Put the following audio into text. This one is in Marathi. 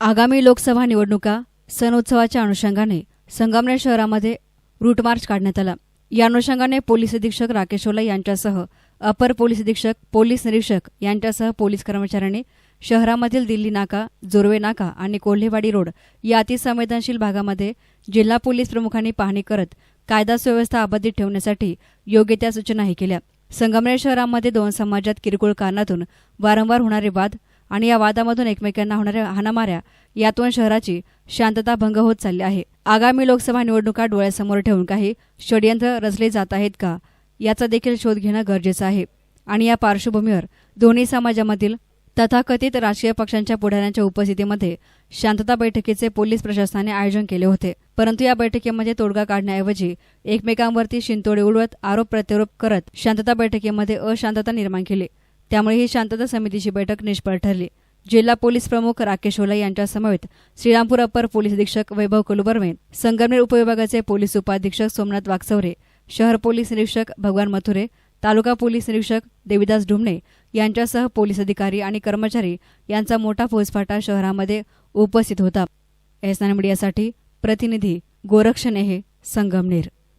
आगामी लोकसभा निवडणुका सण उत्सवाच्या अनुषंगाने संगमनेर शहरामध्ये रूट मार्च काढण्यात आला. या अनुषंगाने पोलीस अधीक्षक राकेश ओला यांच्यासह अपर पोलीस अधीक्षक पोलीस निरीक्षक यांच्यासह पोलीस कर्मचाऱ्यांनी शहरामधील दिल्ली नाका जोरवे नाका आणि कोल्हेवाडी रोड या अतिसंवेदनशील भागामध्ये जिल्हा पोलीस प्रमुखांनी पाहणी करत कायदा सुव्यवस्था अबाधित ठेवण्यासाठी योग्य त्या सूचनाही केल्या. संगमनेर शहरामध्ये दोन समाजात किरकोळ कारणातून वारंवार होणारे वाद आणि या वादामधून एकमेकांना होणाऱ्या हाणामाऱ्या यातून शहराची शांतता भंग होत चालली आहे. आगामी लोकसभा निवडणुका डोळ्यासमोर ठेवून काही षडयंत्र रचले जात आहेत का याचा देखील शोध घेणं गरजेचं आहे. आणि या पार्श्वभूमीवर दोन्ही समाजामधील तथाकथित राजकीय पक्षांच्या पुढाऱ्यांच्या उपस्थितीमध्ये शांतता बैठकीचे पोलीस प्रशासनाने आयोजन केले होते. परंतु या बैठकीमध्ये तोडगा काढण्याऐवजी एकमेकांवरती शिंतोडे उडवत आरोप प्रत्यारोप करत शांतता बैठकीमध्ये अशांतता निर्माण केली. त्यामुळे ही शांतता समितीची बैठक निष्फळ ठरली. जिल्हा पोलीस प्रमुख राकेश ओला यांच्यासमवेत श्रीरामपूर अपर पोलीस अधीक्षक वैभव कुलबर्वे संगमनेर उपविभागाचे पोलीस उपाधीक्षक सोमनाथ वागचौरे शहर पोलीस निरीक्षक भगवान मथुरे तालुका पोलीस निरीक्षक देविदास डुमणे यांच्यासह पोलीस अधिकारी आणि कर्मचारी यांचा मोठा फौजफाटा शहरामध्ये उपस्थित होता. एस मीडियासाठी प्रतिनिधी गोरक्ष नेहे संगमनेर.